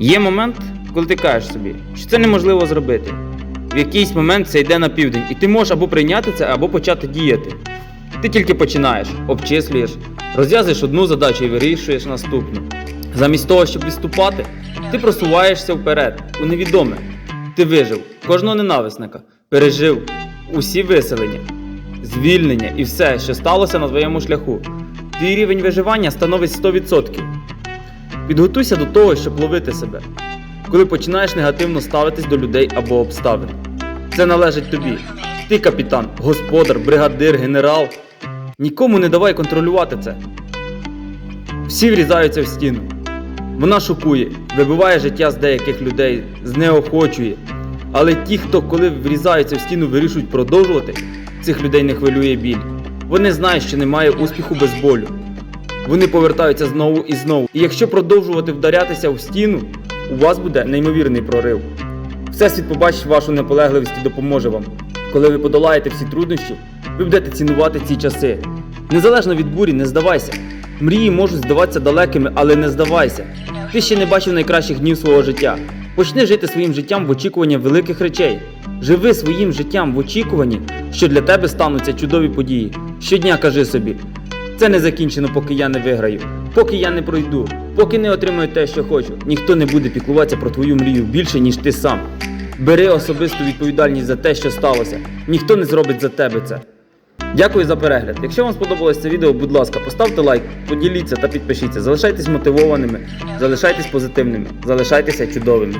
Є момент, коли ти кажеш собі, що це неможливо зробити. В якийсь момент це йде на південь, і ти можеш або прийняти це, або почати діяти. Ти тільки починаєш, обчислюєш, розв'язуєш одну задачу і вирішуєш наступну. Замість того, щоб відступати, ти просуваєшся вперед, у невідоме. Ти вижив кожного ненависника, пережив усі виселення, звільнення і все, що сталося на твоєму шляху. Твій рівень виживання становить 100%. Підготуйся до того, щоб ловити себе, коли починаєш негативно ставитись до людей або обставин. Це належить тобі. Ти капітан, господар, бригадир, генерал. Нікому не давай контролювати це. Всі врізаються в стіну. Вона шокує, вибиває життя з деяких людей, знеохочує. Але ті, хто коли врізаються в стіну, вирішують продовжувати, цих людей не хвилює біль. Вони знають, що немає успіху без болю. Вони повертаються знову і знову. І якщо продовжувати вдарятися в стіну, у вас буде неймовірний прорив. Всесвіт побачить вашу наполегливість і допоможе вам. Коли ви подолаєте всі труднощі, ви будете цінувати ці часи. Незалежно від бурі, не здавайся. Мрії можуть здаватися далекими, але не здавайся. Ти ще не бачив найкращих днів свого життя. Почни жити своїм життям в очікуванні великих речей. Живи своїм життям в очікуванні, що для тебе стануться чудові події. Щодня кажи собі: це не закінчено, поки я не виграю, поки я не пройду, поки не отримаю те, що хочу. Ніхто не буде піклуватися про твою мрію більше, ніж ти сам. Бери особисту відповідальність за те, що сталося. Ніхто не зробить за тебе це. Дякую за перегляд. Якщо вам сподобалось це відео, будь ласка, поставте лайк, поділіться та підпишіться. Залишайтесь мотивованими, залишайтесь позитивними, залишайтеся чудовими.